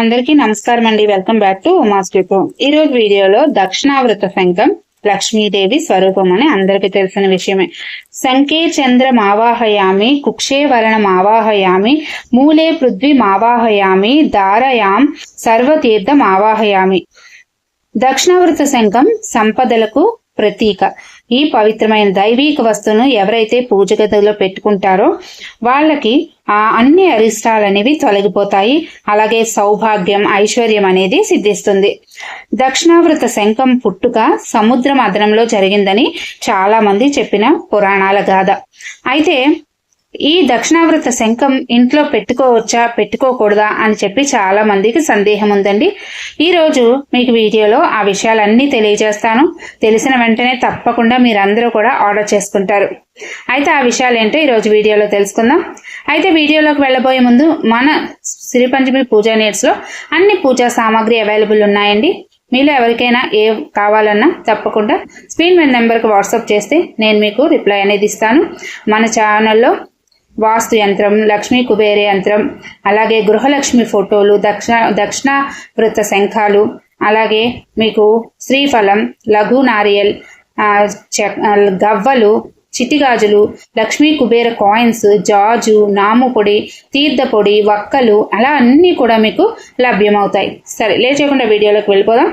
అందరికీ నమస్కారం అండి. వెల్కమ్ బ్యాక్ టు ఉమాస్ ఈ రోజు వీడియోలో దక్షిణావృత శంఖం లక్ష్మీదేవి స్వరూపం అని అందరికీ తెలిసిన విషయమే. శంకే చంద్ర ఆవాహయామి కుక్షే వరణం ఆవాహయామి మూలే పృథ్వీ ఆవాహయామి దారయాం సర్వతీర్థం ఆవాహయామి దక్షిణావృత శంఖం సంపదలకు ప్రతీక. ఈ పవిత్రమైన దైవీక వస్తువును ఎవరైతే పూజ గదిలో పెట్టుకుంటారో వాళ్ళకి ఆ అన్ని అరిష్టాలు అనేవి తొలగిపోతాయి. అలాగే సౌభాగ్యం ఐశ్వర్యం అనేది సిద్ధిస్తుంది. దక్షిణావృత శంఖం పుట్టుక సముద్ర మదనంలో జరిగిందని చాలా మంది చెప్పిన పురాణాల గాథ. అయితే ఈ దక్షిణావృత శంఖం ఇంట్లో పెట్టుకోవచ్చా పెట్టుకోకూడదా అని చెప్పి చాలా మందికి సందేహం ఉందండి. ఈరోజు మీకు వీడియోలో ఆ విషయాలన్నీ తెలియజేస్తాను. తెలిసిన వెంటనే తప్పకుండా మీరందరూ కూడా ఆర్డర్ చేసుకుంటారు. అయితే ఆ విషయాలు ఏంటో ఈరోజు వీడియోలో తెలుసుకుందాం. అయితే వీడియోలోకి వెళ్ళబోయే ముందు మన సిరిపంచమి పూజా నీడ్స్లో అన్ని పూజా సామాగ్రి అవైలబుల్ ఉన్నాయండి. మీలో ఎవరికైనా ఏ కావాలన్నా తప్పకుండా స్క్రీన్ మీద నెంబర్కి వాట్సాప్ చేస్తే నేను మీకు రిప్లై అనేది ఇస్తాను. మన ఛానల్లో వాస్తు యంత్రం లక్ష్మీ కుబేర యంత్రం అలాగే గృహలక్ష్మి ఫోటోలు దక్షిణ దక్షిణ వృత్త శంఖాలు అలాగే మీకు శ్రీఫలం లఘు నారియల్ గవ్వలు చిటిగాజులు లక్ష్మీ కుబేర కాయిన్స్ జాజు నాము పొడి తీర్థ పొడి వక్కలు అలా అన్నీ కూడా మీకు లభ్యమవుతాయి. సరే లేచకుండా వీడియోలోకి వెళ్ళిపోదాం.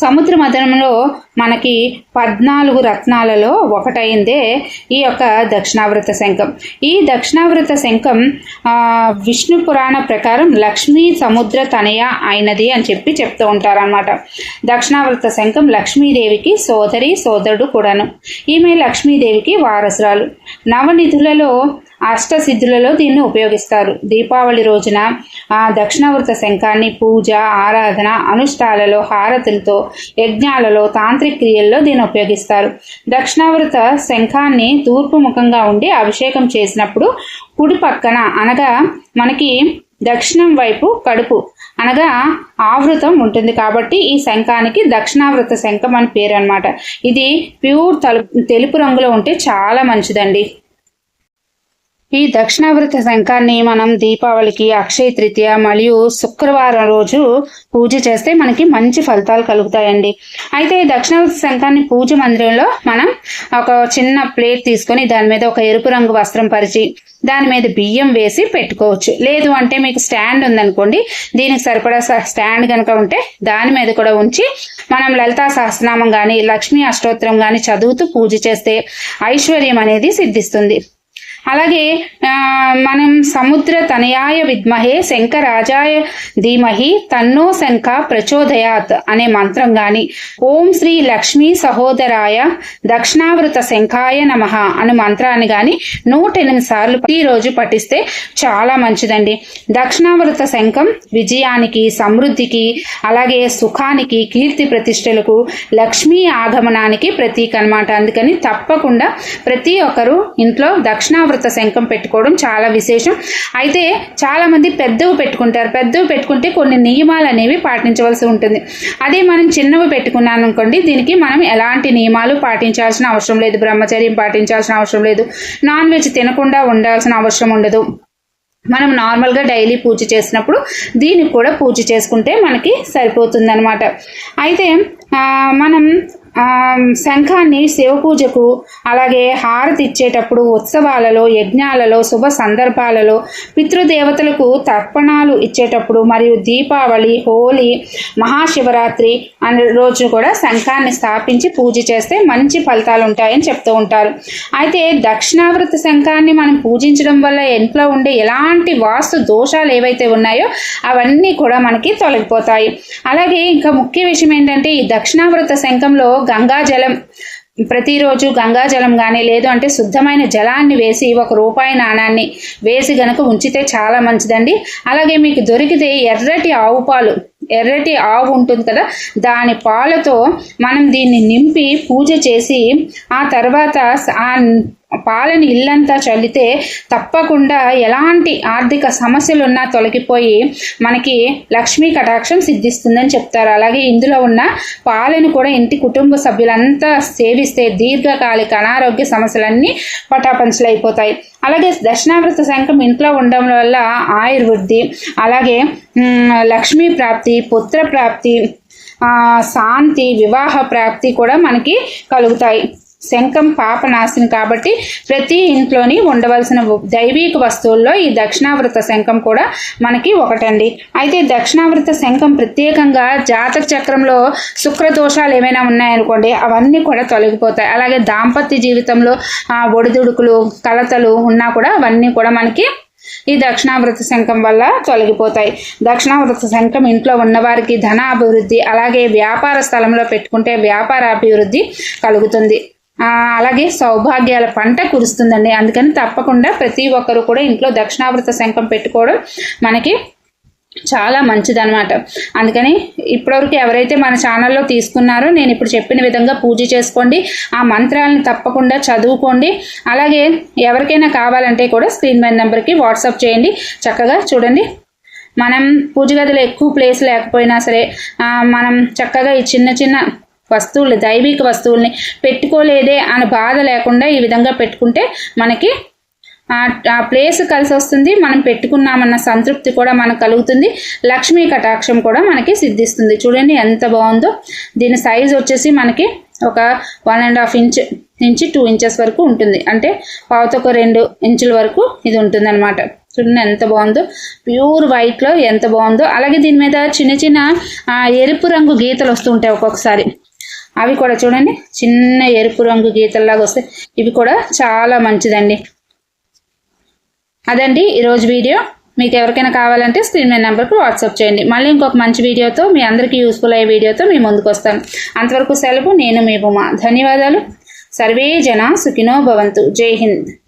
సముద్ర మదనంలో మనకి పద్నాలుగు రత్నాలలో ఒకటైందే ఈ యొక్క దక్షిణావృత శంఖం. ఈ దక్షిణావృత శంఖం విష్ణు పురాణ ప్రకారం లక్ష్మీ సముద్ర తనయ అయినది అని చెప్పి చెప్తూ ఉంటారనమాట దక్షిణావృత శంఖం లక్ష్మీదేవికి సోదరి సోదరుడు కూడాను. ఈమె లక్ష్మీదేవికి వారసురాలు. నవనిధులలో అష్టసిద్ధులలో దీన్ని ఉపయోగిస్తారు. దీపావళి రోజున ఆ దక్షిణావృత శంఖాన్ని పూజ ఆరాధన అనుష్ఠాలలో హారతులతో యజ్ఞాలలో తాంత్రిక క్రియల్లో దీన్ని ఉపయోగిస్తారు. దక్షిణావృత శంఖాన్ని తూర్పు ముఖంగా ఉండి అభిషేకం చేసినప్పుడు కుడి పక్కన అనగా మనకి దక్షిణం వైపు కడుపు అనగా ఆవృతం ఉంటుంది కాబట్టి ఈ శంఖానికి దక్షిణావృత శంఖం అని పేరు అనమాట ఇది ప్యూర్ తెలుపు రంగులో ఉంటే చాలా మంచిదండి. ఈ దక్షిణావృత శంఖాన్ని మనం దీపావళికి అక్షయ తృతీయ మరియు శుక్రవారం రోజు పూజ చేస్తే మనకి మంచి ఫలితాలు కలుగుతాయండి. అయితే ఈ దక్షిణావృత శంఖాన్ని పూజ మందిరంలో మనం ఒక చిన్న ప్లేట్ తీసుకొని దాని మీద ఒక ఎరుపు రంగు వస్త్రం పరిచి దాని మీద బియ్యం వేసి పెట్టుకోవచ్చు. లేదు అంటే మీకు స్టాండ్ ఉందనుకోండి దీనికి సరిపడా స్టాండ్ కనుక ఉంటే దాని మీద కూడా ఉంచి మనం లలితా సహస్రనామం కానీ లక్ష్మీ అష్టోత్తరం కానీ చదువుతూ పూజ చేస్తే ఐశ్వర్యం అనేది సిద్ధిస్తుంది. అలాగే మనం సముద్ర తనయాయ విద్మహే శంకరాజాయ ధీమహి తన్నో శంఖ ప్రచోదయాత్ అనే మంత్రం గాని ఓం శ్రీ లక్ష్మీ సహోదరాయ దక్షిణావృత శంఖాయ నమ అనే మంత్రాన్ని గాని నూట ఎనిమిది సార్లు ప్రతిరోజు పఠిస్తే చాలా మంచిదండి. దక్షిణావృత శంఖం విజయానికి సమృద్ధికి అలాగే సుఖానికి కీర్తి ప్రతిష్టలకు లక్ష్మీ ఆగమనానికి ప్రతీక అనమాట అందుకని తప్పకుండా ప్రతి ఒక్కరూ ఇంట్లో దక్షిణావృత అమృత శంఖం పెట్టుకోవడం చాలా విశేషం. అయితే చాలామంది పెద్దవి పెట్టుకుంటారు. పెద్దవి పెట్టుకుంటే కొన్ని నియమాలు అనేవి పాటించవలసి ఉంటుంది. అదే మనం చిన్నవి పెట్టుకున్నాను అనుకోండి దీనికి మనం ఎలాంటి నియమాలు పాటించాల్సిన అవసరం లేదు. బ్రహ్మచర్యం పాటించాల్సిన అవసరం లేదు. నాన్ వెజ్ తినకుండా ఉండాల్సిన అవసరం ఉండదు. మనం నార్మల్గా డైలీ పూజ చేసినప్పుడు దీనికి కూడా పూజ చేసుకుంటే మనకి సరిపోతుందనమాట అయితే మనం శంఖాన్ని శివ పూజకు అలాగే హారతి ఇచ్చేటప్పుడు ఉత్సవాలలో యజ్ఞాలలో శుభ సందర్భాలలో పితృదేవతలకు తర్పణాలు ఇచ్చేటప్పుడు మరియు దీపావళి హోలీ మహాశివరాత్రి అనే రోజు కూడా శంఖాన్ని స్థాపించి పూజ చేస్తే మంచి ఫలితాలు ఉంటాయని చెప్తూ ఉంటారు. అయితే దక్షిణావృత శంఖాన్ని మనం పూజించడం వల్ల ఇంట్లో ఉండే ఎలాంటి వాస్తు దోషాలు ఏవైతే ఉన్నాయో అవన్నీ కూడా మనకి తొలగిపోతాయి. అలాగే ఇంకా ముఖ్య విషయం ఏంటంటే ఈ దక్షిణావృత శంఖంలో గంగాజలం ప్రతిరోజు గంగాజలం కానీ లేదు అంటే శుద్ధమైన జలాన్ని వేసి ఒక రూపాయి నాణాన్ని వేసి గనక ఉంచితే చాలా మంచిదండి. అలాగే మీకు దొరికితే ఎర్రటి ఆవు పాలు ఎర్రటి ఆవు ఉంటుంది కదా దాని పాలతో మనం దీన్ని నింపి పూజ చేసి ఆ తర్వాత ఆ పాలని ఇల్లంతా చల్లితే తప్పకుండా ఎలాంటి ఆర్థిక సమస్యలున్నా తొలగిపోయి మనకి లక్ష్మీ కటాక్షం సిద్ధిస్తుందని చెప్తారు. అలాగే ఇందులో ఉన్న పాలను కూడా ఇంటి కుటుంబ సభ్యులంతా సేవిస్తే దీర్ఘకాలిక అనారోగ్య సమస్యలన్నీ పటాపంచలైపోతాయి. అలాగే దక్షిణావృత శంఖం ఇంట్లో ఉండడం వల్ల ఆయుర్వృద్ధి అలాగే లక్ష్మీ ప్రాప్తి పుత్ర ప్రాప్తి శాంతి వివాహ ప్రాప్తి కూడా మనకి కలుగుతాయి. శంఖం పాపనాశిని కాబట్టి ప్రతి ఇంట్లోని ఉండవలసిన దైవీక వస్తువుల్లో ఈ దక్షిణావృత శంఖం కూడా మనకి ఒకటండి. అయితే దక్షిణావృత శంఖం ప్రత్యేకంగా జాతక చక్రంలో శుక్రదోషాలు ఏమైనా ఉన్నాయనుకోండి అవన్నీ కూడా తొలగిపోతాయి. అలాగే దాంపత్య జీవితంలో ఒడిదుడుకులు కలతలు ఉన్నా కూడా అవన్నీ కూడా మనకి ఈ దక్షిణావృత శంఖం వల్ల తొలగిపోతాయి. దక్షిణావృత శంఖం ఇంట్లో ఉన్నవారికి ధన అభివృద్ధి అలాగే వ్యాపార స్థలంలో పెట్టుకుంటే వ్యాపార అభివృద్ధి కలుగుతుంది. అలాగే సౌభాగ్యాల పంట కురుస్తుందండి. అందుకని తప్పకుండా ప్రతి ఒక్కరు కూడా ఇంట్లో దక్షిణావృత శంఖం పెట్టుకోవడం మనకి చాలా మంచిదనమాట అందుకని ఇప్పటివరకు ఎవరైతే మన ఛానల్లో తీసుకున్నారో నేను ఇప్పుడు చెప్పిన విధంగా పూజ చేసుకోండి. ఆ మంత్రాలను తప్పకుండా చదువుకోండి. అలాగే ఎవరికైనా కావాలంటే కూడా స్క్రీన్ మీద నెంబర్కి వాట్సాప్ చేయండి. చక్కగా చూడండి. మనం పూజ గదిలో ఎక్కువ ప్లేస్ లేకపోయినా సరే మనం చక్కగా ఈ చిన్న చిన్న వస్తువులు దైవిక వస్తువుల్ని పెట్టుకోలేదే అని బాధ లేకుండా ఈ విధంగా పెట్టుకుంటే మనకి ఆ ప్లేస్ కలిసి వస్తుంది. మనం పెట్టుకున్నామన్న సంతృప్తి కూడా మనకు కలుగుతుంది. లక్ష్మీ కటాక్షం కూడా మనకి సిద్ధిస్తుంది. చూడండి ఎంత బాగుందో. దీని సైజ్ వచ్చేసి మనకి ఒక వన్ అండ్ హాఫ్ ఇంచ్ నుంచి టూ ఇంచెస్ వరకు ఉంటుంది. అంటే పావుతొక రెండు ఇంచుల వరకు ఇది ఉంటుంది అనమాట చూడండి ఎంత బాగుందో. ప్యూర్ వైట్లో ఎంత బాగుందో. అలాగే దీని మీద చిన్న చిన్న ఎరుపు రంగు గీతలు వస్తుంటాయి ఒక్కొక్కసారి. అవి కూడా చూడండి. చిన్న ఎరుపు రంగు గీతల్లాగా వస్తాయి ఇవి కూడా చాలా మంచిదండి. అదండి ఈరోజు వీడియో. మీకు ఎవరికైనా కావాలంటే స్క్రీన్ మీద నెంబర్కి వాట్సాప్ చేయండి. మళ్ళీ ఇంకొక మంచి వీడియోతో మీ అందరికీ యూస్ఫుల్ అయ్యే వీడియోతో మీ ముందుకు వస్తాను. అంతవరకు సెలవు నేను మీ బొమ్మ ధన్యవాదాలు. సర్వే జన సుఖినో భవంతు. జై హింద్.